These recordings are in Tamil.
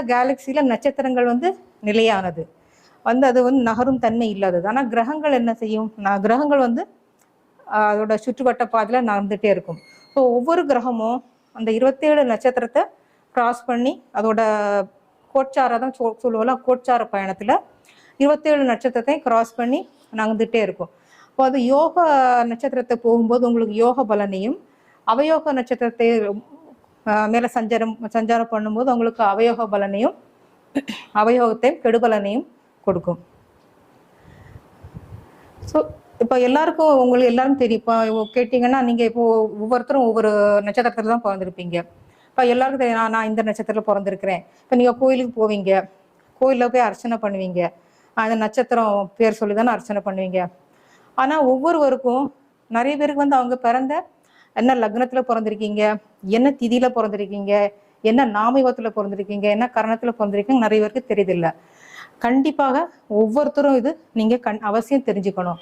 விண்வெளியில நட்சத்திரங்கள் வந்து நிலையானது. வந்து அது வந்து நகரும் தன்மை இல்லாதது. ஆனால் கிரகங்கள் என்ன செய்யும்? நான் கிரகங்கள் வந்து அதோட சுற்றுவட்ட பாதையில் நடந்துகிட்டே இருக்கும். ஸோ ஒவ்வொரு கிரகமும் அந்த இருபத்தேழு நட்சத்திரத்தை கிராஸ் பண்ணி அதோட கோட்சார தான் சொ சொல்லுவோம்ல கோட்சார பயணத்தில் இருபத்தேழு நட்சத்திரத்தையும் கிராஸ் பண்ணி நடந்துகிட்டே இருக்கும். இப்போ அது யோக நட்சத்திரத்தை போகும்போது உங்களுக்கு யோக பலனையும் அவயோக நட்சத்திரத்தை மேலே சஞ்சாரம் சஞ்சாரம் பண்ணும்போது உங்களுக்கு அவயோக பலனையும் அவயோகத்தையும் கெடுபலனையும் கொடுக்கும். ஸோ இப்போ எல்லாருக்கும் உங்களுக்கு எல்லாரும் தெரியும். இப்போ கேட்டிங்கன்னா நீங்கள் இப்போ ஒவ்வொருத்தரும் ஒவ்வொரு நட்சத்திரத்தில் தான் பிறந்திருப்பீங்க. இப்போ எல்லாருக்கும் தெரியும் நான் நான் இந்த நட்சத்திரத்தில் பிறந்திருக்கிறேன். இப்போ நீங்கள் கோயிலுக்கு போவீங்க. கோயிலில் போய் அர்ச்சனை பண்ணுவீங்க. அந்த நட்சத்திரம் பேர் சொல்லி தானே அர்ச்சனை பண்ணுவீங்க. ஆனால் ஒவ்வொருவருக்கும் நிறைய பேருக்கு வந்து அவங்க பிறந்த என்ன லக்னத்தில் பிறந்திருக்கீங்க? என்ன திதியில் பிறந்திருக்கீங்க? என்ன நாமயுகத்தில் பிறந்திருக்கீங்க? என்ன கரணத்தில் பிறந்திருக்கீங்க நிறைய பேருக்கு தெரியுதில்ல. கண்டிப்பாக ஒவ்வொருத்தரும் இது நீங்கள் கண் அவசியம் தெரிஞ்சுக்கணும்.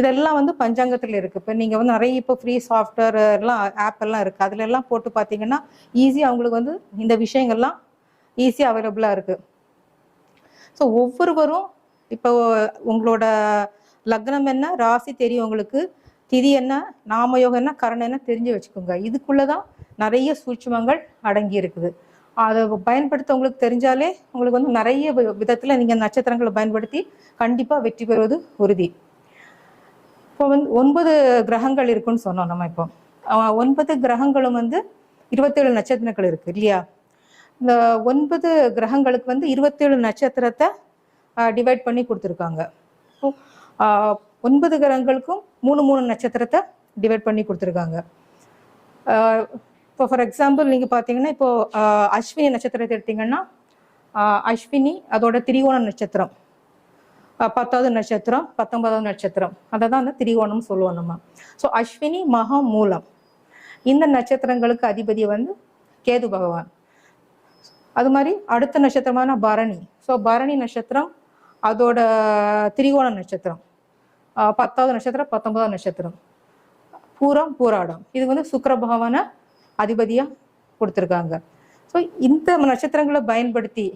இதெல்லாம் வந்து பஞ்சாங்கத்தில் இருக்கு. இப்போ நீங்கள் வந்து நிறைய இப்போ ஃப்ரீ சாஃப்ட்வேர் எல்லாம் ஆப் எல்லாம் இருக்கு. அதுல எல்லாம் போட்டு பார்த்தீங்கன்னா ஈஸியாக அவங்களுக்கு வந்து இந்த விஷயங்கள்லாம் ஈஸியாக அவைலபிளாக இருக்கு. ஸோ ஒவ்வொருவரும் இப்போ உங்களோட லக்னம் என்ன? ராசி தெரியும் உங்களுக்கு திதி என்ன நாமயோகம் என்ன கரணம் என்ன தெரிஞ்சு வச்சுக்கோங்க. இதுக்குள்ளதான் நிறைய சூட்சமங்கள் அடங்கி இருக்குது. அதை பயன்படுத்த உங்களுக்கு தெரிஞ்சாலே உங்களுக்கு வந்து நிறைய வி- விதத்துல நீங்க நட்சத்திரங்களை பயன்படுத்தி கண்டிப்பா வெற்றி பெறுவது உறுதி. இப்போ வந்து ஒன்பது கிரகங்கள் இருக்குன்னு சொன்னோம் நம்ம இப்போ. ஒன்பது கிரகங்களும் வந்து இருபத்தேழு நட்சத்திரங்கள் இருக்கு இல்லையா? இந்த ஒன்பது கிரகங்களுக்கு வந்து இருபத்தேழு நட்சத்திரத்தை டிவைட் பண்ணி கொடுத்துருக்காங்க. ஒன்பது கிரகங்களுக்கும் மூணு மூணு நட்சத்திரத்தை டிவைட் பண்ணி கொடுத்துருக்காங்க. இப்போ ஃபார் எக்ஸாம்பிள் நீங்கள் பார்த்தீங்கன்னா இப்போ அஸ்வினி நட்சத்திரத்தை எடுத்தீங்கன்னா அஸ்வினி அதோட திரிகோண நட்சத்திரம். பத்தாவது நட்சத்திரம் பத்தொன்பதாவது நட்சத்திரம். அதை தான் அந்த திரிகோணம் சொல்லுவோம் நம்ம. ஸோ அஸ்வினி மகா மூலம். இந்த நட்சத்திரங்களுக்கு அதிபதி வந்து கேது பகவான். அது மாதிரி அடுத்த நட்சத்திரமான பரணி. ஸோ பரணி நட்சத்திரம் அதோட திரிகோண நட்சத்திரம். பத்தாவது நட்சத்திரம் பத்தொன்பதாவது நட்சத்திரம். பூரம் பூராடம். இது வந்து சுக்கிர பகவான அதிபதியா கொடுத்துருக்காங்க. ஸோ இந்த நட்சத்திரங்களை பயன்படுத்தி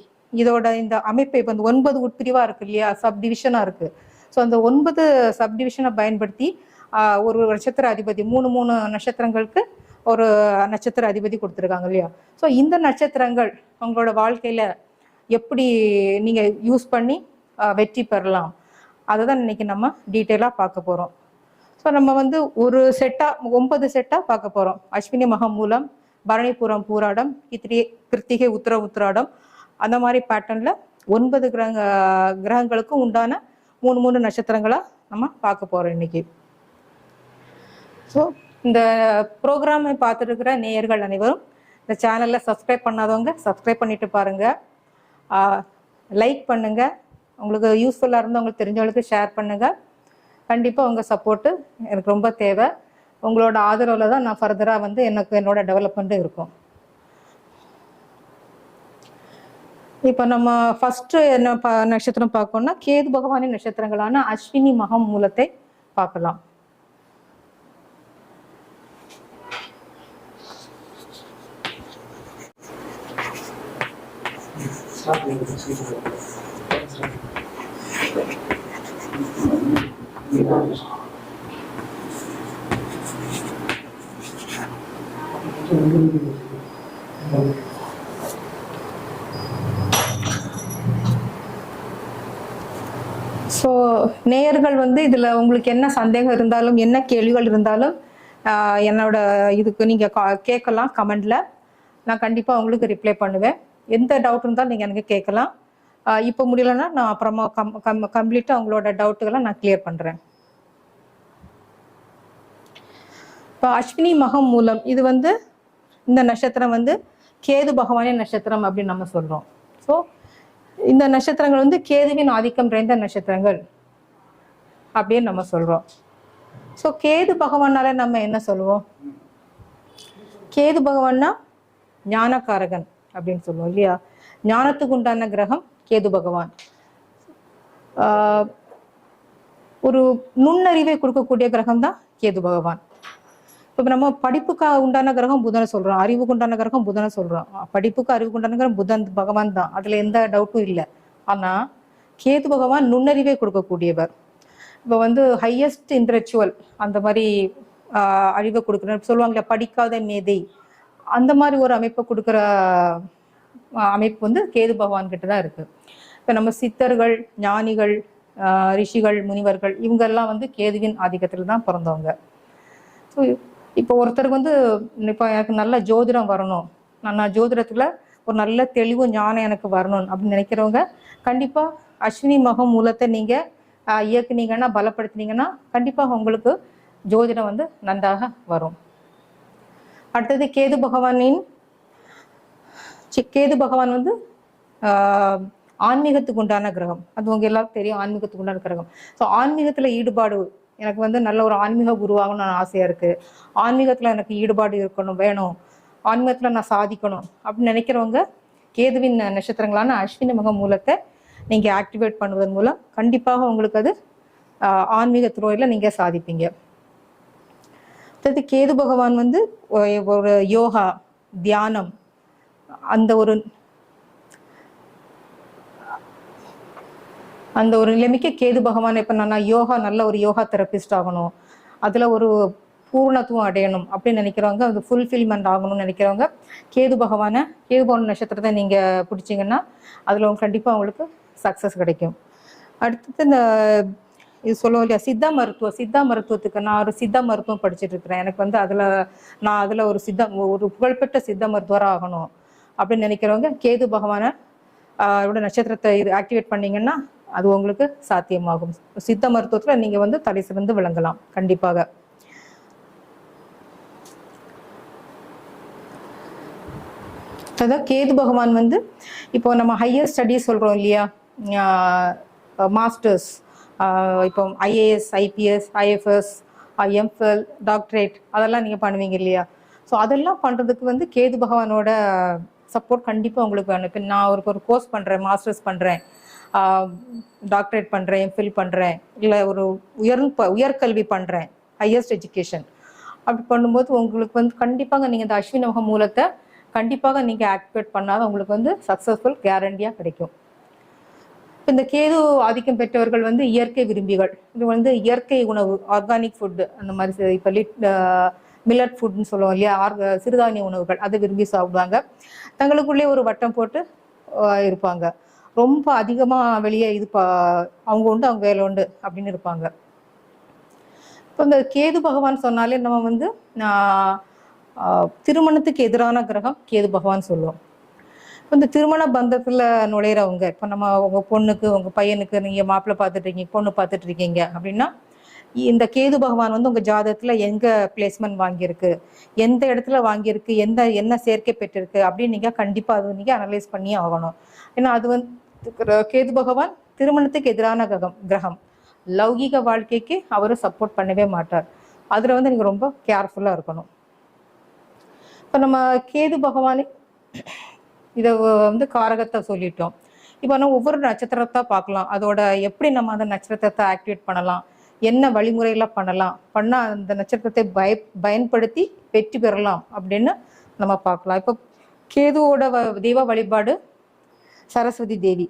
இதோட இந்த அமைப்பை இப்போ இந்த ஒன்பது உட்பிரிவா இருக்கு இல்லையா? சப் டிவிஷனா இருக்கு. ஸோ அந்த ஒன்பது சப் டிவிஷனை பயன்படுத்தி ஒரு நட்சத்திர அதிபதி மூணு மூணு நட்சத்திரங்களுக்கு ஒரு நட்சத்திர அதிபதி கொடுத்துருக்காங்க இல்லையா? ஸோ இந்த நட்சத்திரங்கள் உங்களோட வாழ்க்கையில எப்படி நீங்க யூஸ் பண்ணி வெற்றி பெறலாம்? அதை தான் இன்னைக்கு நம்ம டீட்டெயிலாக பார்க்க போகிறோம் ஸோ நம்ம வந்து ஒரு செட்டாக ஒன்பது செட்டாக பார்க்க போகிறோம் அஸ்வினி மகம் மூலம் பரணிபுரம் பூராடம் கித்திரி கிருத்திகை உத்தர உத்திராடம். அந்த மாதிரி பேட்டர்னில் ஒன்பது கிரக கிரகங்களுக்கும் உண்டான மூணு மூணு நட்சத்திரங்களாக நம்ம பார்க்க போகிறோம் இன்னைக்கு. ஸோ இந்த ப்ரோக்ராமை பார்த்துருக்கிற நேயர்கள் அனைவரும் இந்த சேனலில் சப்ஸ்கிரைப் பண்ணாதவங்க சப்ஸ்கிரைப் பண்ணிட்டு பாருங்கள் லைக் பண்ணுங்கள் உங்களுக்கு யூஸ்ஃபுல்லாக இருந்தால் உங்களுக்கு தெரிஞ்சவங்களுக்கு ஷேர் பண்ணுங்கள் கண்டிப்பாக உங்கள் சப்போர்ட்டு எனக்கு ரொம்ப தேவை. உங்களோட ஆதரவில் தான் நான் ஃபர்தராக வந்து எனக்கு என்னோட டெவலப்மெண்ட்டு இருக்கும். இப்போ நம்ம ஃபஸ்ட்டு என்ன ப நட்சத்திரம் பார்க்கணும்னா கேது பகவானின் நட்சத்திரங்களான அஸ்வினி மகம் மூலத்தை பார்க்கலாம். ஸோ நேயர்கள் வந்து இதில் உங்களுக்கு என்ன சந்தேகம் இருந்தாலும் என்ன கேள்விகள் இருந்தாலும் என்னோட இதுக்கு நீங்கள் கேட்கலாம் கமெண்டில். நான் கண்டிப்பாக உங்களுக்கு ரிப்ளை பண்ணுவேன். எந்த டவுட் இருந்தாலும் நீங்கள் எனக்கு கேட்கலாம். இப்போ முடியலன்னா நான் அப்புறமா கம் கம் கம்ப்ளீட்டாக உங்களோட டவுட்டுகளை நான் கிளியர் பண்ணுறேன் இப்போ அஸ்வினி மகம் மூலம் இது வந்து இந்த நட்சத்திரம் வந்து கேது பகவானின் நட்சத்திரம் அப்படின்னு நம்ம சொல்றோம். ஸோ இந்த நட்சத்திரங்கள் வந்து கேதுவின் ஆதிக்கம் நிறைந்த நட்சத்திரங்கள் அப்படின்னு நம்ம சொல்றோம். ஸோ கேது பகவானால நம்ம என்ன சொல்லுவோம்? கேது பகவான்னா ஞானக்காரகன் அப்படின்னு சொல்லுவோம் இல்லையா? ஞானத்துக்கு உண்டான கிரகம் கேது பகவான். ஆஹ் ஒரு நுண்ணறிவை கொடுக்கக்கூடிய கிரகம் தான் கேது பகவான். இப்போ நம்ம படிப்புக்கு உண்டான கிரகம் புதனை சொல்றோம். அறிவுக்கு உண்டான கிரகம் புதனை சொல்றோம். படிப்புக்கு அறிவுக்கு உண்டான கிரகம் புதன் பகவான் தான். அதுல எந்த டவுட்டும் இல்லை. ஆனா கேது பகவான் நுண்ணறிவை கொடுக்கக்கூடியவர். இப்போ வந்து ஹையஸ்ட் இன்டலெக்சுவல் அந்த மாதிரி அறிவை கொடுக்குற சொல்லுவாங்களே படிக்காத மேதை. அந்த மாதிரி ஒரு அமைப்பை கொடுக்குற அமைப்பு வந்து கேது பகவான் கிட்ட தான் இருக்கு. இப்போ நம்ம சித்தர்கள் ஞானிகள் ரிஷிகள் முனிவர்கள் இவங்கெல்லாம் வந்து கேதுவின் ஆதிக்கத்தில் தான் பிறந்தவங்க. ஸோ இப்போ ஒருத்தருக்கு வந்து இப்போ எனக்கு நல்ல ஜோதிடம் வரணும். நான் நான் ஜோதிடத்துல ஒரு நல்ல தெளிவு ஞானம் எனக்கு வரணும் அப்படின்னு நினைக்கிறவங்க கண்டிப்பா அஸ்வினி மகம் மூலத்தை நீங்க இயக்குனீங்கன்னா பலப்படுத்தினீங்கன்னா கண்டிப்பாக உங்களுக்கு ஜோதிடம் வந்து நன்றாக வரும். அடுத்தது கேது பகவானின் சி- கேது பகவான் வந்து ஆன்மீகத்துக்கு உண்டான கிரகம். அது உங்க எல்லாருக்கும் தெரியும் ஆன்மீகத்துக்கு உண்டான கிரகம். ஸோ ஆன்மீகத்துல ஈடுபாடு எனக்கு வந்து நல்ல ஒரு ஆன்மீக குருவாகணும்னு ஆசையாக இருக்குது ஆன்மீகத்தில் எனக்கு ஈடுபாடு இருக்கணும் வேணும். ஆன்மீகத்தில் நான் சாதிக்கணும் அப்படின்னு நினைக்கிறவங்க கேதுவின் நட்சத்திரங்களான அஸ்வினி மக மூலத்தை நீங்கள் ஆக்டிவேட் பண்ணுவதன் மூலம் கண்டிப்பாக உங்களுக்கு அது ஆன்மீக துறையில் நீங்கள் சாதிப்பீங்க. அடுத்தது கேது பகவான் வந்து ஒரு யோகா தியானம் அந்த ஒரு அந்த ஒரு நிலைமைக்கு கேது பகவான் இப்ப நான் யோகா நல்ல ஒரு யோகா தெரபிஸ்ட் ஆகணும். அதில் ஒரு பூர்ணத்துவம் அடையணும் அப்படின்னு நினைக்கிறவங்க அது ஃபுல்ஃபில்மெண்ட் ஆகணும்னு நினைக்கிறவங்க கேது பகவானை கேது பகவான் நட்சத்திரத்தை நீங்கள் பிடிச்சீங்கன்னா அதில் அவங்க கண்டிப்பாக அவங்களுக்கு சக்சஸ் கிடைக்கும். அடுத்தது இந்த இது சொல்லுவோம் இல்லையா சித்தா மருத்துவம் சித்தா மருத்துவத்துக்கு நான் ஒரு சித்தா மருத்துவம் படிச்சுட்டு இருக்கிறேன். எனக்கு வந்து அதில் நான் அதில் ஒரு சித்த ஒரு புகழ்பெற்ற சித்த மருத்துவராக ஆகணும் அப்படின்னு நினைக்கிறவங்க கேது பகவானை அவரோட நட்சத்திரத்தை இது ஆக்டிவேட் பண்ணிங்கன்னா அது உங்களுக்கு சாத்தியமாகும். சித்த மருத்துவத்துல நீங்க வந்து தலை சிறந்து விளங்கலாம். கண்டிப்பாக. அதான் கேது பகவான் வந்து இப்போ நம்ம ஹையர் ஸ்டடீஸ் சொல்றோம் இல்லையா? மாஸ்டர்ஸ் இப்போ IAS IPS IFS MPhil doctorate அதெல்லாம் நீங்க பண்ணுவீங்க இல்லையா? ஸோ அதெல்லாம் பண்றதுக்கு வந்து கேது பகவானோட சப்போர்ட் கண்டிப்பா உங்களுக்கு வேணும். இப்போ நான் ஒரு ஒரு கோர்ஸ் பண்றேன் மாஸ்டர்ஸ் பண்றேன். டாக்டரேட் பண்ணுறேன் எம்ஃபில் பண்ணுறேன் இல்லை ஒரு உயர் உயர்கல்வி பண்ணுறேன் ஹையஸ்ட் எஜுகேஷன் அப்படி பண்ணும்போது உங்களுக்கு வந்து கண்டிப்பாக நீங்கள் இந்த அஸ்வினி முக மூலத்தை கண்டிப்பாக நீங்கள் ஆக்டிவேட் பண்ணாத உங்களுக்கு வந்து சக்ஸஸ்ஃபுல் கேரண்டியாக கிடைக்கும். இப்போ இந்த கேது ஆதிக்கம் பெற்றவர்கள் வந்து இயற்கை விரும்பிகள். இது வந்து இயற்கை உணவு ஆர்கானிக் ஃபுட்டு அந்த மாதிரி இப்போ லிட் மில்லட் ஃபுட்னு சொல்லுவோம் இல்லையா ஆர்க சிறுதானிய உணவுகள் அதை விரும்பி சாப்பிடுவாங்க. தங்களுக்குள்ளே ஒரு வட்டம் போட்டு இருப்பாங்க. ரொம்ப அதிகமாக வெளியே இது பா அவங்க உண்டு அவங்க வேலை உண்டு அப்படின்னு இருப்பாங்க. இப்போ இந்த கேது பகவான் சொன்னாலே நம்ம வந்து திருமணத்துக்கு எதிரான கிரகம் கேது பகவான் சொல்லுவோம். இப்போ இந்த திருமண பந்தத்தில் நுழையிறவங்க இப்போ நம்ம உங்கள் பொண்ணுக்கு உங்கள் பையனுக்கு நீங்கள் மாப்பிள்ளை பார்த்துட்டு இருக்கீங்க பொண்ணு பார்த்துட்டு இருக்கீங்க அப்படின்னா இந்த கேது பகவான் வந்து உங்கள் ஜாதகத்தில் எங்கே பிளேஸ்மெண்ட் வாங்கியிருக்கு எந்த இடத்துல வாங்கியிருக்கு எந்த என்ன சேர்க்கை பெற்றிருக்கு அப்படின்னு நீங்கள் கண்டிப்பாக அது நீங்கள் அனலைஸ் பண்ணி ஆகணும். ஏன்னா அது வந்து கேது பகவான் திருமணத்துக்கு எதிரான கிரகம் கிரகம். லௌகிக வாழ்க்கைக்கு அவரு சப்போர்ட் பண்ணவே மாட்டார். அதுல வந்து நீங்க ரொம்ப கேர்ஃபுல்லா இருக்கணும். இப்ப நம்ம கேது பகவானே இதை வந்து காரகத்தை சொல்லிட்டோம். இப்போ நம்ம ஒவ்வொரு நட்சத்திரத்தை பார்க்கலாம். அதோட எப்படி நம்ம அந்த நட்சத்திரத்தை ஆக்டிவேட் பண்ணலாம்? என்ன வழிமுறையில பண்ணலாம்? பண்ணா அந்த நட்சத்திரத்தை பய பயன்படுத்தி வெற்றி பெறலாம் அப்படின்னு நம்ம பார்க்கலாம். இப்போ கேதுவோட தெய்வ வழிபாடு சரஸ்வதி தேவி.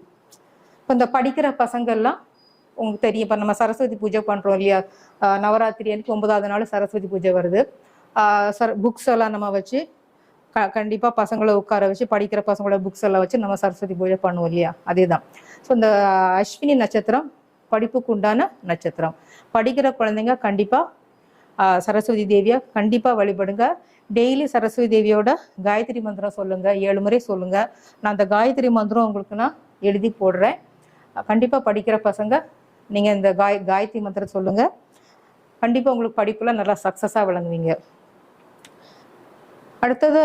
இப்போ இந்த படிக்கிற பசங்கள்லாம் உங்களுக்கு தெரியும். இப்போ நம்ம சரஸ்வதி பூஜை பண்ணுறோம் இல்லையா? நவராத்திரி அன்னைக்கு ஒன்பதாவது நாள் சரஸ்வதி பூஜை வருது. சர புக்ஸ் எல்லாம் நம்ம வச்சு க கண்டிப்பாக பசங்களை உட்கார வச்சு படிக்கிற பசங்களோட புக்ஸ் எல்லாம் வச்சு நம்ம சரஸ்வதி பூஜை பண்ணுவோம் இல்லையா? அதே தான் ஸோ இந்த அஸ்வினி நட்சத்திரம் படிப்புக்கு உண்டான நட்சத்திரம். படிக்கிற குழந்தைங்க கண்டிப்பாக சரஸ்வதி தேவியை கண்டிப்பாக வழிபடுங்க. டெய்லி சரஸ்வதி தேவியோட காயத்ரி மந்திரம் சொல்லுங்க ஏழு முறை சொல்லுங்க. நான் அந்த காயத்ரி மந்திரம் உங்களுக்கு நான் எழுதி போடுறேன். கண்டிப்பாக படிக்கிற பசங்க நீங்கள் இந்த காய் காயத்ரி மந்திரம் சொல்லுங்க. கண்டிப்பாக உங்களுக்கு படிப்புல நல்லா சக்ஸஸாக விளங்குவீங்க. அடுத்தது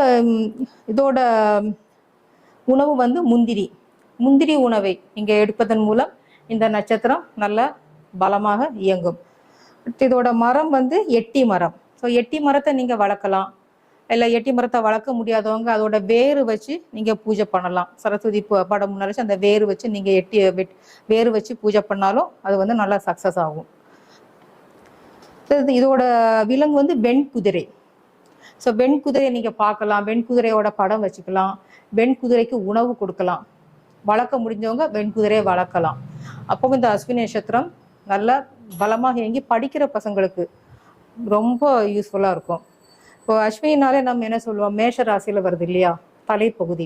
இதோட உணவு வந்து முந்திரி. முந்திரி உணவை நீங்கள் எடுப்பதன் மூலம் இந்த நட்சத்திரம் நல்ல பலமாக இயங்கும். இதோட மரம் வந்து எட்டி மரம். ஸோ எட்டி மரத்தை நீங்கள் வளர்க்கலாம். இல்லை எட்டி மரத்தை வளர்க்க முடியாதவங்க அதோட வேறு வச்சு நீங்கள் பூஜை பண்ணலாம். சரஸ்வதி ப- படம் முன்னாடி அந்த வேறு வச்சு நீங்கள் எட்டி வெட்- வேறு வச்சு பூஜை பண்ணாலும் அது வந்து நல்லா சக்சஸ் ஆகும். இதோட விலங்கு வந்து வெண்குதிரை. ஸோ வெண்குதிரையை நீங்கள் பார்க்கலாம். வெண்குதிரையோட படம் வச்சுக்கலாம். வெண்குதிரைக்கு உணவு கொடுக்கலாம். வளர்க்க முடிஞ்சவங்க வெண்குதிரையை வளர்க்கலாம். அப்போ இந்த அஸ்வினி நட்சத்திரம் நல்லா பலமாக இயங்கி படிக்கிற பசங்களுக்கு ரொம்ப யூஸ்ஃபுல்லாக இருக்கும். இப்போ அஸ்வினாலே நம்ம என்ன சொல்லுவோம்? மேஷ ராசியில வருது இல்லையா? தலைப்பகுதி.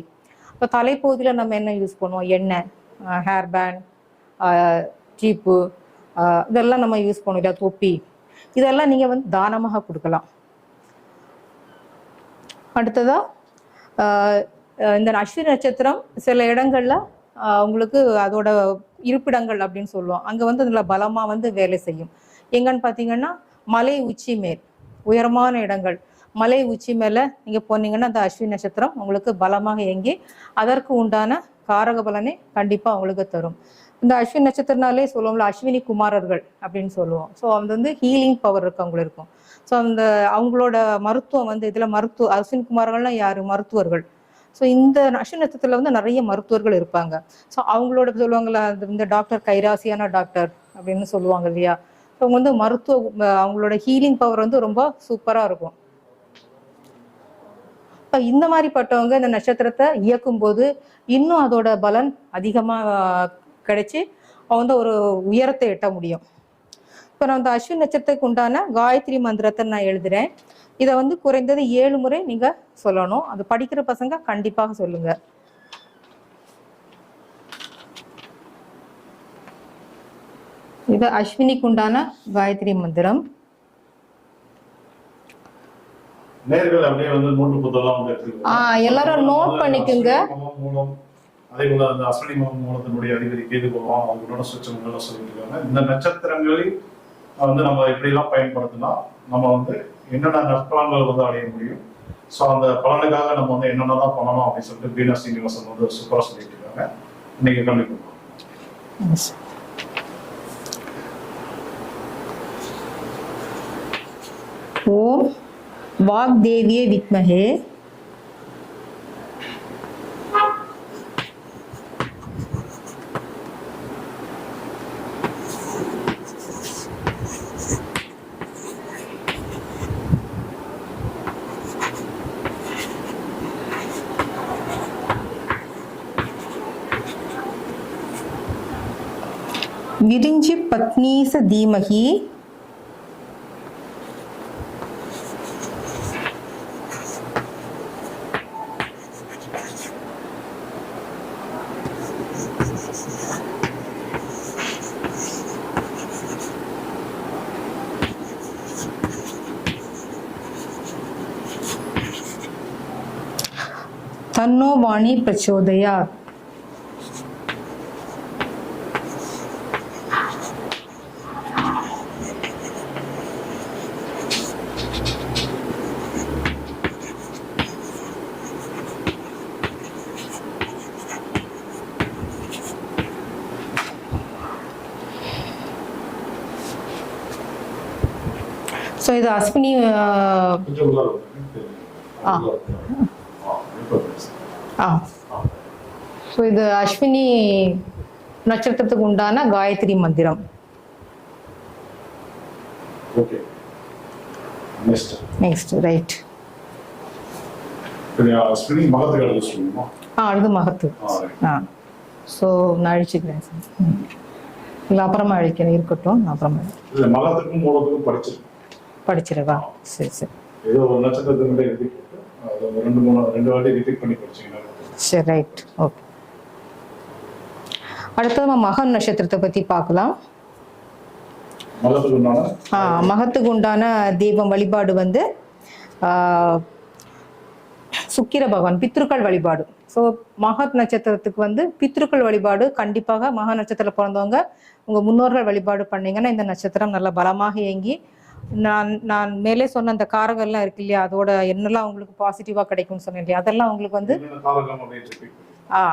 இப்போ தலைப்பகுதியில நம்ம என்ன யூஸ் பண்ணுவோம்? எண்ணெய் ஹேர் பேண்ட் டீப்பு இதெல்லாம் நம்ம யூஸ் பண்ணுவோம். இல்லையா? தொப்பி. இதெல்லாம் நீங்கள் வந்து தானமாக கொடுக்கலாம். அடுத்ததா அஹ் இந்த அஸ்வினி நட்சத்திரம் சில இடங்கள்ல ஆஹ் உங்களுக்கு அதோட இருப்பிடங்கள் அப்படின்னு சொல்லுவோம். அங்க வந்து அதுல பலமா வந்து வேலை செய்யும். எங்கன்னு பாத்தீங்கன்னா மலை உச்சி மேல் உயரமான இடங்கள். மலை உச்சி மேலே நீங்கள் போனீங்கன்னா அந்த அஸ்வினி நட்சத்திரம் உங்களுக்கு பலமாக இயங்கி அதற்கு உண்டான காரக பலனை கண்டிப்பாக உங்களுக்கு தரும். இந்த அஸ்வினி நட்சத்திரனாலே சொல்லுவோம்ல அஸ்வினி குமாரர்கள் அப்படின்னு சொல்லுவோம். ஸோ அது வந்து ஹீலிங் பவர் இருக்கவங்களுக்கு இருக்கும் ஸோ அந்த அவங்களோட மருத்துவம் வந்து இதில் மருத்துவ அஸ்வினி குமார்கள்லாம் யார்? மருத்துவர்கள். ஸோ இந்த அஸ்வினி நட்சத்திரத்தில் வந்து நிறைய மருத்துவர்கள் இருப்பாங்க. ஸோ அவங்களோட சொல்லுவாங்களா அந்த- இந்த டாக்டர் கைராசியான டாக்டர் அப்படின்னு சொல்லுவாங்க இல்லையா? ஸோ அவங்க வந்து மருத்துவ அவங்களோட ஹீலிங் பவர் வந்து ரொம்ப சூப்பராக இருக்கும். இப்போ இந்த மாதிரிப்பட்டவங்க இந்த நட்சத்திரத்தை இயக்கும் போது இன்னும் அதோட பலன் அதிகமாக கிடைச்சி அவங்க வந்து ஒரு உயரத்தை எட்ட முடியும். இப்போ நான் இந்த அஸ்வின் நட்சத்திரத்துக்கு உண்டான காயத்ரி மந்திரத்தை நான் எழுதுறேன். இதை வந்து குறைந்தது ஏழு முறை நீங்க சொல்லணும். அது படிக்கிற பசங்க கண்டிப்பாக சொல்லுங்க. இது அஸ்வினிக்கு உண்டான காயத்ரி மந்திரம். நேர்கள் அப்படியே வந்து நோட்டு புத்தகம் வந்து. ஆ, எல்லாரும் அஸ்வினி பண்ணிக்கோங்க. அதே போல அந்த அஸ்வினி மூலத்தினுடைய அதிபதி கேது பகவான் அவங்களோட சுற்றங்கள்லாம் சொல்லிட்டு இருக்காங்க இந்த நட்சத்திரங்களில் வந்து நம்ம எப்படி எல்லாம் பயன்படுத்தினா நம்ம வந்து என்னென்ன நற்பலன்கள் வந்து அடைய முடியும் ஸோ அந்த பலனுக்காக நம்ம வந்து என்னென்னதான் பண்ணணும் அப்படின்னு சொல்லிட்டு பீனா சீனிவாசன் வந்து சூப்பரா சொல்லிட்டு இருக்காங்க இன்னைக்கு கண்டிப்பா ஓம் வாக்தேவியே வித்மஹே விரிஞ்சி பத்னீச தீமகி தன்னோ வாணி பிரச்சோதயா. ஸோ இது அஸ்வினி ஆஹ், கொஞ்சம் உள்ள வருங்க. ஆ. உள்ள வருங்க. ஆ, இப்போ பேசுங்க. ஆ ஸோ இது அஸ்வினி நட்சத்திரத்துக்கு உண்டான காயத்ரி மந்திரம். நெக்ஸ்ட் ரைட் ஆ அடுத்து மகத்து ஆ. ஸோ நான் அழிச்சுக்கிறேன் சார். இல்லை அப்புறமா அழிக்கிறேன். இருக்கட்டும் நான் அப்புறமா இல்ல மகத்துக்கும் மூலத்துக்கும் படிச்சிடவா? சரி சரி. ஏதோ ஒரு நட்சத்திரத்தினுடைய எழுதி போட்டு அதை ஒரு ரெண்டு மூணு ரெண்டு வாட்டி ரிப்பீட் பண்ணி படிச்சீங்கன்னா சரி ரைட் ஓகே அடுத்தது நம்ம மகன் நட்சத்திரத்தை பற்றி பார்க்கலாம். மகத்துக்கு உண்டான ஆ, மகத்துக்கு உண்டான தெய்வம் வழிபாடு வந்து சுக்கிர பகவான் பித்ருக்கள் வழிபாடு. ஸோ மகத் நட்சத்திரத்துக்கு வந்து பித்ருக்கள் வழிபாடு கண்டிப்பாக மக நட்சத்திரத்தில் பிறந்தவங்க உங்கள் முன்னோர்கள் வழிபாடு பண்ணீங்கன்னா இந்த நட்சத்திரம் நல்ல பலமாக இயங்கி நான் நான் மேலே சொன்ன அந்த காரகம்லாம் இருக்கு இல்லையா அதோட என்னெல்லாம் உங்களுக்கு பாசிட்டிவாக கிடைக்கும்னு சொன்னேன் இல்லையா அதெல்லாம் உங்களுக்கு வந்து ஆ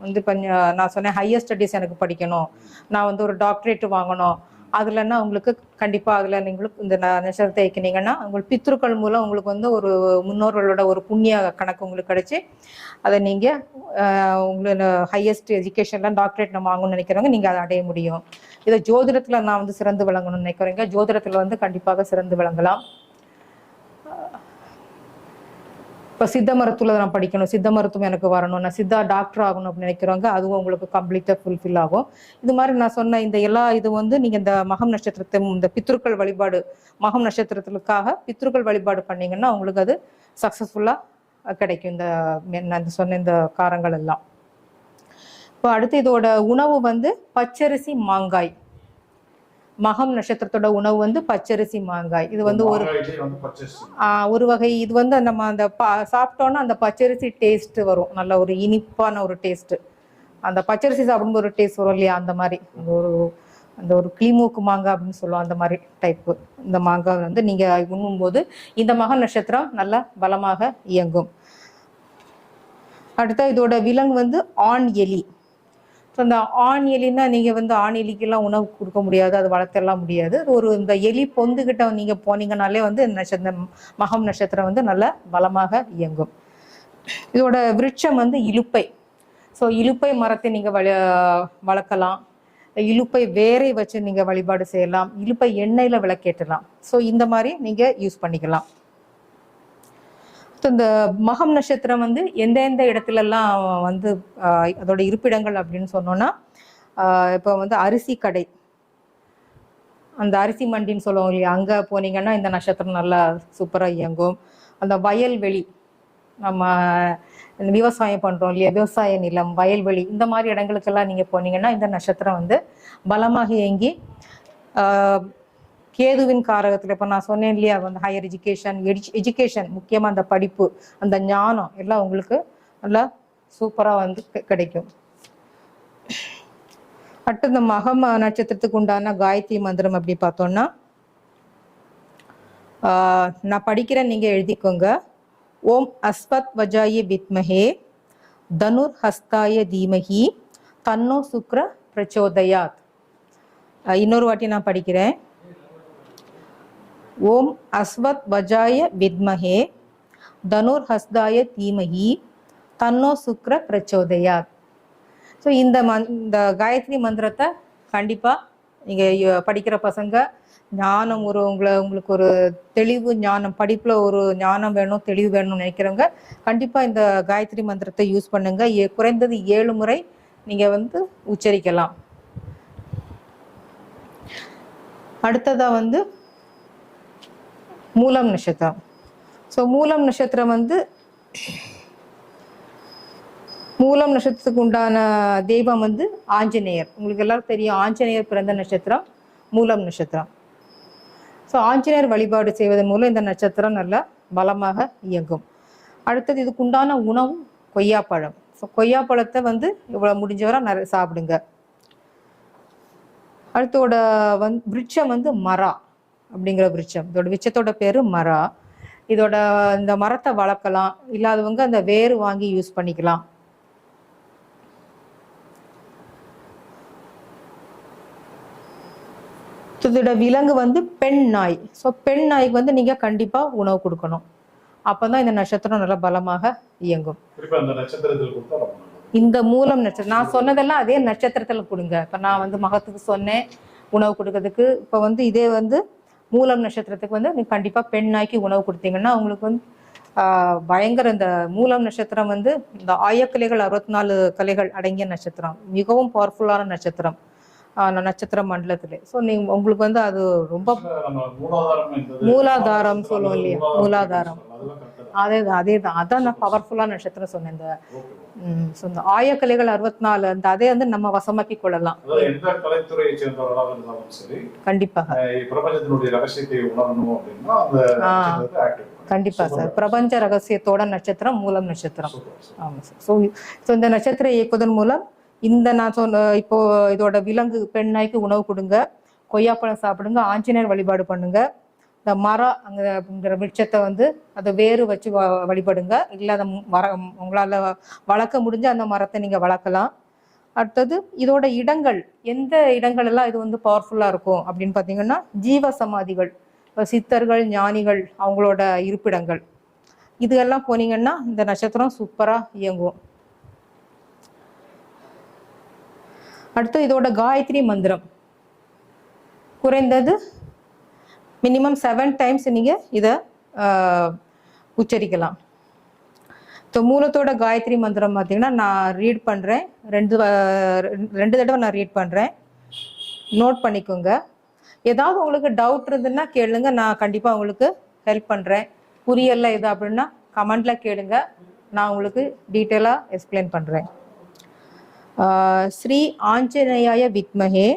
வந்து கொஞ்சம் நான் சொன்னேன் ஹையர் ஸ்டடீஸ் எனக்கு படிக்கணும். நான் வந்து ஒரு டாக்டரேட் வாங்கணும். அதுலன்னா உங்களுக்கு கண்டிப்பாக அதில் நீங்களுக்கு இந்த ந- நட்சத்திரத்தை வைக்கினீங்கன்னா உங்களுக்கு பித்ருக்கள் மூலம் உங்களுக்கு வந்து ஒரு முன்னோர்களோட ஒரு புண்ணிய கணக்கு உங்களுக்கு கிடைச்சி அதை நீங்கள் உங்களோட ஹையஸ்ட் எஜுகேஷனில் டாக்டரேட் நம்ம வாங்கணும்னு நினைக்கிறவங்க நீங்கள் அதை அடைய முடியும். இதை ஜோதிடத்தில் நான் வந்து சிறந்து விளங்கணும்னு நினைக்கிறேங்க. ஜோதிடத்தில் வந்து கண்டிப்பாக சிறந்து விளங்கலாம். இப்போ சித்த மருத்துவத்தில் நான் படிக்கணும். சித்த மருத்துவம் எனக்கு வரணும். நான் சித்தா டாக்டர் ஆகணும் அப்படின்னு நினைக்கிறவங்க அதுவும் உங்களுக்கு கம்ப்ளீட்டாக ஃபுல்ஃபில் ஆகும். இது மாதிரி நான் சொன்ன இந்த எல்லா இது வந்து நீங்கள் இந்த மகம் நட்சத்திரத்தை இந்த பித்ருக்கள் வழிபாடு மகம் நட்சத்திரத்துக்காக பித்ருக்கள் வழிபாடு பண்ணீங்கன்னா உங்களுக்கு அது சக்ஸஸ்ஃபுல்லாக கிடைக்கும். இந்த நான் இந்த சொன்ன இந்த காரங்கள் எல்லாம். இப்போ அடுத்து இதோட உணவு வந்து பச்சரிசி மாங்காய். மகம் நட்சத்திரத்தோட உணவு வந்து பச்சரிசி மாங்காய். இது வந்து ஒரு ஒரு வகை இது வந்து நம்ம அந்த சாப்பிட்டோன்னா அந்த பச்சரிசி டேஸ்ட் வரும். நல்ல ஒரு இனிப்பான ஒரு டேஸ்ட் அந்த பச்சரிசி சாப்பிடும்போது ஒரு டேஸ்ட் வரும் இல்லையா? அந்த மாதிரி. அந்த ஒரு அந்த ஒரு கிளிமூக்கு மாங்காய் அப்படின்னு சொல்லுவோம் அந்த மாதிரி டைப்பு இந்த மாங்காய் வந்து நீங்க உண்ணும்போது இந்த மக நட்சத்திரம் நல்ல பலமாக இயங்கும். அடுத்த இதோட விலங்கு வந்து ஆண் எலி. ஸோ அந்த ஆண் எலின்னா நீங்கள் வந்து ஆண் எலிக்கெல்லாம் உணவு கொடுக்க முடியாது அது வளர்த்தெல்லாம் முடியாது. ஒரு இந்த எலி பொந்துக்கிட்ட நீங்கள் போனீங்கனாலே வந்து இந்த நட்சத்திரம் மகம் நட்சத்திரம் வந்து நல்ல பலமாக இயங்கும். இதோட விருட்சம் வந்து இலுப்பை. ஸோ இலுப்பை மரத்தை நீங்கள் வள வளர்க்கலாம். இலுப்பை வேரை வச்சு நீங்கள் வழிபாடு செய்யலாம். இலுப்பை எண்ணெயில் விளக்கேற்றலாம். ஸோ இந்த மாதிரி நீங்கள் யூஸ் பண்ணிக்கலாம். இந்த மகம் நட்சத்திரம் வந்து எந்தெந்த இடத்துலலாம் வந்து அதோட இருப்பிடங்கள் அப்படின்னு சொன்னோன்னா இப்போ வந்து அரிசி கடை. அந்த அரிசி மண்டின்னு சொல்லுவோம் இல்லையா? அங்கே போனீங்கன்னா இந்த நட்சத்திரம் நல்லா சூப்பராக இயங்கும். அந்த வயல்வெளி நம்ம விவசாயம் பண்ணுறோம் இல்லையா? விவசாய நிலம் வயல்வெளி இந்த மாதிரி இடங்களுக்கெல்லாம் நீங்கள் போனீங்கன்னா இந்த நட்சத்திரம் வந்து பலமாக இயங்கி கேதுவின் காரகத்துல இப்போ நான் சொன்னேன் இல்லையா வந்து ஹையர் எஜுகேஷன் எஜுகேஷன் முக்கியமாக அந்த படிப்பு அந்த ஞானம் எல்லாம் உங்களுக்கு நல்லா சூப்பராக வந்து கிடைக்கும். அடுத்து இந்த மகம் நட்சத்திரத்துக்கு உண்டான காயத்ரி மந்திரம் அப்படி பார்த்தோம்னா நான் படிக்கிறேன் நீங்கள் எழுதிக்கோங்க. ஓம் அஸ்வத் வஜாய வித்மஹே தனுர் ஹஸ்தாய தீமஹி தன்னோ சுக்ர பிரச்சோதயாத். இன்னொரு வாட்டி நான் படிக்கிறேன். ஓம் அஸ்வத் வஜாய வித்மகே தனுர் ஹஸ்தாய தீமகி தன்னோ சுக்ர பிரச்சோதயாத் ஸோ இந்த மந் இந்த காயத்ரி மந்திரத்தை கண்டிப்பாக நீங்கள் படிக்கிற பசங்க ஞானம் ஒரு உங்களை உங்களுக்கு ஒரு தெளிவு ஞானம் படிப்பில் ஒரு ஞானம் வேணும் தெளிவு வேணும்னு நினைக்கிறவங்க கண்டிப்பாக இந்த காயத்ரி மந்திரத்தை யூஸ் பண்ணுங்க. ஏ- குறைந்தது ஏழு முறை நீங்கள் வந்து உச்சரிக்கலாம். அடுத்ததாக வந்து மூலம் நட்சத்திரம். ஸோ மூலம் நட்சத்திரம் வந்து மூலம் நட்சத்திரத்துக்கு உண்டான தெய்வம் வந்து ஆஞ்சநேயர். உங்களுக்கு எல்லாரும் தெரியும் ஆஞ்சநேயர் பிறந்த நட்சத்திரம் மூலம் நட்சத்திரம். ஸோ ஆஞ்சநேயர் வழிபாடு செய்வதன் மூலம் இந்த நட்சத்திரம் நல்ல பலமாக இயங்கும். அடுத்தது இதுக்கு உண்டான உணவு கொய்யாப்பழம். ஸோ கொய்யாப்பழத்தை வந்து இவ்வளோ முடிஞ்சவரை நிறைய சாப்பிடுங்க. அடுத்தோட வந் விருட்சம் வந்து மரா. அப்படிங்கிற விருட்சம் இதோட விருட்சத்தோட பேரு மரா. இதோட இந்த மரத்தை வளர்க்கலாம். இல்லாதவங்க அந்த வேர் வாங்கி யூஸ் பண்ணிக்கலாம். இதோட விலங்கு வந்து பெண் நாய். ஸோ பெண் நாய்க்கு வந்து நீங்க கண்டிப்பா உணவு கொடுக்கணும். அப்பதான் இந்த நட்சத்திரம் நல்லா பலமாக இயங்கும். இந்த மூலம் நட்சத்திரம் நான் சொன்னதெல்லாம் அதே நட்சத்திரத்துல கொடுங்க. இப்ப நான் வந்து மகத்துக்கு சொன்னேன். உணவு கொடுக்கறதுக்கு. இப்ப வந்து இதே வந்து மூலம் நட்சத்திரத்துக்கு வந்து நீ கண்டிப்பா பெண் நாய்க்கு உணவு கொடுத்தீங்கன்னா உங்களுக்கு வந்து பயங்கர இந்த மூலம் நட்சத்திரம் வந்து இந்த ஆயக்கலைகள் அறுபத்தி நாலு கலைகள் அடங்கிய நட்சத்திரம். மிகவும் பவர்ஃபுல்லான நட்சத்திரம். நட்சத்திர மண்டலத்திலே. ஸோ நீங்க உங்களுக்கு வந்து அது ரொம்ப மூலாதாரம் சொல்லுவோம் இல்லையா? மூலாதாரம். correct தான். அதே அதே தான் அதான் நான் பவர்ஃபுல்லான நட்சத்திரம் சொன்னேன். இந்த இந்த ஆயக்கலைகள் அறுபத்தி நாலு அந்த அதே வந்து நம்ம வசமாக்கி கொள்ளலாம். எந்த கலைத்துறையை சேர்ந்தவர்களாக இருந்தாலும் சரி கண்டிப்பாக. பிரபஞ்சத்தினுடைய ரகசியத்தை உணரணும் அப்படின்னா அந்த கண்டிப்பா சார். பிரபஞ்ச ரகசியத்தோட நட்சத்திரம் மூலம் நட்சத்திரம். ஆமா சார். ஸோ ஸோ இந்த நட்சத்திரம் இயக்குவதன் மூலம் இந்த நான் சொன்ன இப்போ இதோட விலங்கு பெண் நாய்க்கு உணவு கொடுங்க. கொய்யாப்பழம் சாப்பிடுங்க. ஆஞ்சநேயர் வழிபாடு பண்ணுங்க. இந்த மரம் அங்கே அப்படிங்கிற விருட்சத்தை வந்து அதை வேறு வச்சு வ- வழிபடுங்க. இல்லை அந்த மரம் உங்களால் வளர்க்க முடிஞ்ச அந்த மரத்தை நீங்கள் வளர்க்கலாம். அடுத்தது இதோட இடங்கள் எந்த இடங்கள் எல்லாம் இது வந்து பவர்ஃபுல்லாக இருக்கும் அப்படின்னு பார்த்தீங்கன்னா ஜீவ சமாதிகள் இப்போ சித்தர்கள் ஞானிகள் அவங்களோட இருப்பிடங்கள். இதுகெல்லாம் போனீங்கன்னா இந்த நட்சத்திரம் சூப்பராக இயங்கும். அடுத்து இதோட காயத்ரி மந்திரம். குறைந்தது மினிமம் செவன் டைம்ஸ் நீங்கள் இதை உச்சரிக்கலாம். ஸோ மூலத்தோட காயத்ரி மந்திரம் பார்த்தீங்கன்னா நான் ரீட் பண்ணுறேன் ரெண்டு ரெண்டு தடவை நான் ரீட் பண்ணுறேன் நோட் பண்ணிக்கோங்க. ஏதாவது உங்களுக்கு டவுட் இருந்ததுன்னா கேளுங்க. நான் கண்டிப்பாக உங்களுக்கு ஹெல்ப் பண்ணுறேன் புரியல இது அப்படின்னா கமெண்ட்ல கேளுங்க. நான் உங்களுக்கு டீட்டெயிலாக எக்ஸ்பிளைன் பண்ணுறேன் ஸ்ரீ ஆஞ்சநேயாய வித்மகே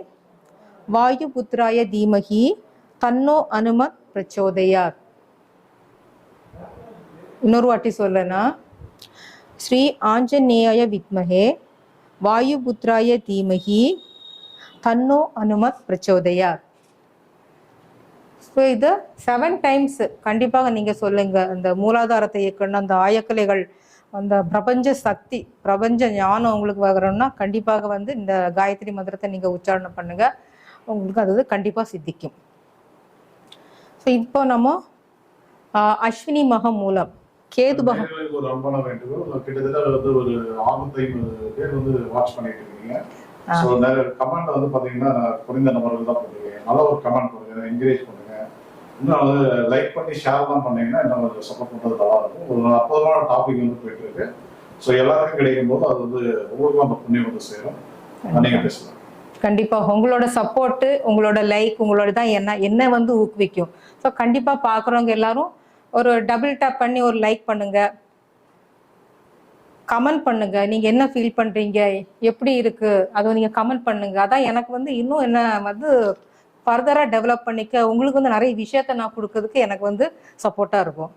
வாயுபுத்ராய தீமஹி தன்னோ அனுமத் பிரச்சோதையார் இன்னொரு வாட்டி சொல்லனா ஸ்ரீ ஆஞ்சநேயாய வித்மகே வாயுபுத்ராய தீமஹி தன்னோ அனுமத் பிரச்சோதையார் ஸோ இது செவன் டைம்ஸ் கண்டிப்பாக நீங்கள் சொல்லுங்கள் அந்த மூலாதாரத்தை இயக்கணும் அந்த ஆயக்கலைகள் அந்த பிரபஞ்ச சக்தி பிரபஞ்ச ஞானம் உங்களுக்கு வரணும்னா கண்டிப்பாக வந்து இந்த காயத்ரி மந்திரத்தை நீங்கள் உச்சாரணம் பண்ணுங்க. உங்களுக்கு அது கண்டிப்பாக சித்திக்கும். ஸோ இப்போ நம்ம அஸ்வினி மகம் மூலம் கேது பகம் கிட்டத்தட்ட இன்னும் லைக் பண்ணி ஷேர் தான் பண்ணீங்கன்னா இன்னும் கொஞ்சம் சப்போர்ட் பண்றது நல்லா இருக்கும். ஒரு அற்புதமான டாபிக் வந்து போயிட்டு இருக்கு. ஸோ எல்லாருக்கும் கிடைக்கும் போது அது வந்து ஒவ்வொருக்கும் அந்த புண்ணியம் வந்து சேரும். நீங்க பேசலாம். கண்டிப்பாக உங்களோட சப்போர்ட்டு உங்களோட லைக் உங்களோட தான் என்ன என்ன வந்து ஊக்குவிக்கும். ஸோ கண்டிப்பாக பார்க்குறவங்க எல்லாரும் ஒரு டபுள் டேப் பண்ணி ஒரு லைக் பண்ணுங்க. கமெண்ட் பண்ணுங்க. நீங்க என்ன ஃபீல் பண்றீங்க? எப்படி இருக்கு? அதை நீங்க கமெண்ட் பண்ணுங்க. அதான் எனக்கு வந்து இன்னும் என்ன வந்து ஃபர்தராக டெவலப் பண்ணிக்க உங்களுக்கு வந்து நிறைய விஷயத்த நான் கொடுக்கறதுக்கு எனக்கு வந்து சப்போர்ட்டாக இருக்கும்.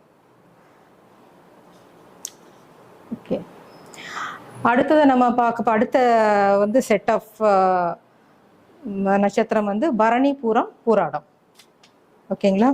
ஓகே அடுத்தது நம்ம பார்க்க அடுத்த வந்து செட் ஆஃப் நட்சத்திரம் வந்து பரணி பூரம் பூராடம். ஓகேங்களா